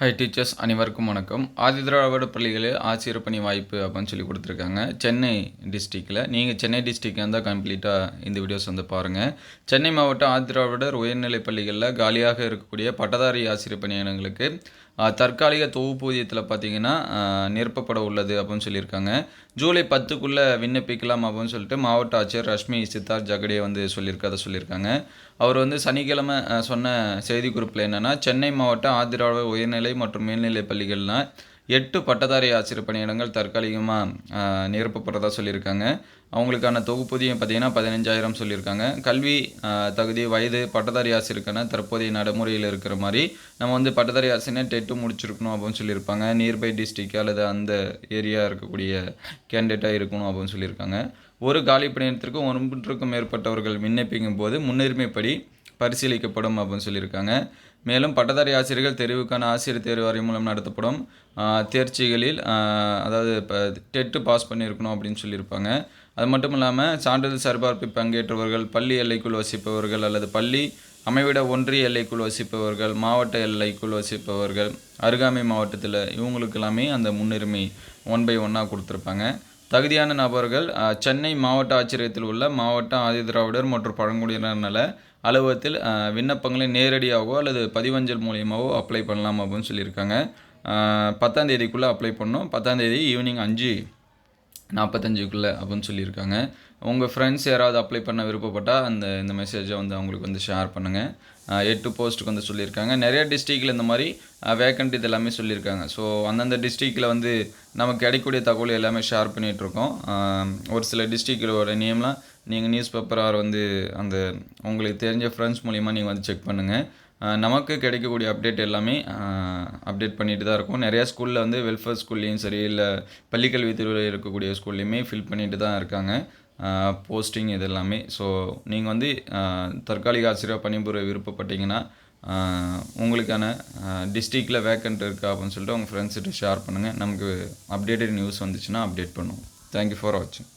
High teachers அனைவருக்கும் வணக்கம். ஆதிதிராவிட பள்ளிகளில் ஆசிரியர் பணி வாய்ப்பு அப்படின்னு சொல்லி கொடுத்துருக்காங்க. சென்னை டிஸ்ட்ரிக்டில் நீங்கள் சென்னை டிஸ்ட்ரிக்ட் இருந்தால் கம்ப்ளீட்டாக இந்த வீடியோஸ் வந்து பாருங்கள் சென்னை மாவட்ட ஆதிதிராவிடர் உயர்நிலைப் பள்ளிகளில் காலியாக இருக்கக்கூடிய பட்டதாரி ஆசிரியர் பணியிடங்களுக்கு தற்காலிக தொகுப்பூதியத்தில் பார்த்தீங்கன்னா நிரப்பப்பட உள்ளது அப்படின்னு சொல்லியிருக்காங்க. ஜூலை பத்துக்குள்ளே விண்ணப்பிக்கலாம் அப்படின்னு சொல்லிட்டு மாவட்ட ஆட்சியர் ரஷ்மி சித்தார்த் ஜகடே வந்து சொல்லியிருக்காத சொல்லியிருக்காங்க. அவர் வந்து சனிக்கிழமை சொன்ன செய்திக்குறிப்பில் என்னென்னா சென்னை மாவட்ட ஆதிராவிட உயர்நிலை மற்றும் மேல்நிலை பள்ளிகள்லாம் எட்டு பட்டதாரி ஆசிரியர் பணியிடங்கள் தற்காலிகமாக நிரப்பப்படுறதா சொல்லியிருக்காங்க. அவங்களுக்கான தொகுப்பூதியம் பார்த்தீங்கன்னா பதினஞ்சாயிரம் சொல்லியிருக்காங்க. கல்வி தகுதி வயது பட்டதாரி ஆசிரியருக்கான தற்போதைய நடைமுறையில் இருக்கிற மாதிரி நம்ம வந்து பட்டதாரி ஆசிரியர் டெட்டு முடிச்சிருக்கணும் அப்படின்னு சொல்லியிருப்பாங்க. நியர்பை டிஸ்ட்ரிக் அல்லது அந்த ஏரியா இருக்கக்கூடிய கேண்டிடேட்டாக இருக்கணும் அப்படின்னு சொல்லியிருக்காங்க. ஒரு காலி பணியிடத்திற்கும் ஒன்றுக்கும் மேற்பட்டவர்கள் விண்ணப்பிக்கும் போது முன்னுரிமைப்படி பரிசீலிக்கப்படும் அப்படின்னு சொல்லியிருக்காங்க. மேலும் பட்டதாரி ஆசிரியர்கள் தெரிவுக்கான ஆசிரியர் தேர்வு வரை மூலம் நடத்தப்படும் தேர்ச்சிகளில் அதாவது இப்போ டெட்டு பாஸ் பண்ணியிருக்கணும் அப்படின்னு சொல்லியிருப்பாங்க. அது மட்டும் இல்லாமல் சான்றிதழ் சரிபார்ப்பில் பங்கேற்றவர்கள் பள்ளி எல்லைக்குள் வசிப்பவர்கள் அல்லது பள்ளி அமைவிட ஒன்றிய எல்லைக்குள் வசிப்பவர்கள் மாவட்ட எல்லைக்குள் வசிப்பவர்கள் அருகாமை மாவட்டத்தில் இவங்களுக்கு எல்லாமே அந்த முன்னுரிமை ஒன் பை ஒன்னாக கொடுத்துருப்பாங்க. தகுதியான நபர்கள் சென்னை மாவட்ட ஆட்சியரகத்தில் உள்ள மாவட்ட ஆதிதிராவிடர் மற்றும் பழங்குடியினர் நல அலுவலகத்தில் விண்ணப்பங்களை நேரடியாகவோ அல்லது பதிவஞ்சல் மூலியமாகவோ அப்ளை பண்ணலாம் அப்படின்னு சொல்லியிருக்காங்க. பத்தாம் தேதிக்குள்ளே அப்ளை பண்ணோம் பத்தாம் தேதி ஈவினிங் அஞ்சு நாற்பத்தஞ்சுக்குள்ளே அப்படின்னு சொல்லியிருக்காங்க. உங்கள் ஃப்ரெண்ட்ஸ் யாராவது அப்ளை பண்ண விருப்பப்பட்டால் அந்த இந்த மெசேஜை வந்து அவங்களுக்கு வந்து ஷேர் பண்ணுங்கள் எட்டு போஸ்ட்டுக்கு வந்து சொல்லியிருக்காங்க. நிறைய டிஸ்ட்ரிக்டில் இந்த மாதிரி வேக்கண்ட் இது எல்லாமே சொல்லியிருக்காங்க. ஸோ அந்தந்த டிஸ்ட்ரிக்டில் வந்து நமக்கு கிடைக்கக்கூடிய தகவல் எல்லாமே ஷேர் பண்ணிகிட்ருக்கோம் ஒரு சில டிஸ்ட்ரிக்டோட நேம்லாம் நீங்கள் நியூஸ் பேப்பராக வந்து அந்த உங்களுக்கு தெரிஞ்ச ஃப்ரெண்ட்ஸ் மூலிமா நீங்கள் வந்து செக் பண்ணுங்கள் நமக்கு கிடைக்கக்கூடிய அப்டேட் எல்லாமே அப்டேட் பண்ணிட்டு தான் இருக்கும். நிறையா ஸ்கூலில் வந்து வெல்ஃபேர் ஸ்கூல்லையும் சரி இல்லை பள்ளிக்கல்வி திருவிழா இருக்கக்கூடிய ஸ்கூல்லையுமே ஃபில் பண்ணிட்டு தான் இருக்காங்க. போஸ்டிங் இது எல்லாமே ஸோ நீங்கள் வந்து தற்காலிக ஆசிரியர் பணிபுரிய விருப்பப்பட்டீங்கன்னா உங்களுக்கான டிஸ்ட்ரிக்டில் வேக்கண்ட் இருக்கா அப்படின்னு சொல்லிட்டு உங்கள் ஃப்ரெண்ட்ஸ்கிட்ட ஷேர் பண்ணுங்கள் நமக்கு அப்டேட்டட் நியூஸ் வந்துச்சுன்னா அப்டேட் பண்ணுவோம். தேங்க்யூ ஃபார் வாட்சிங்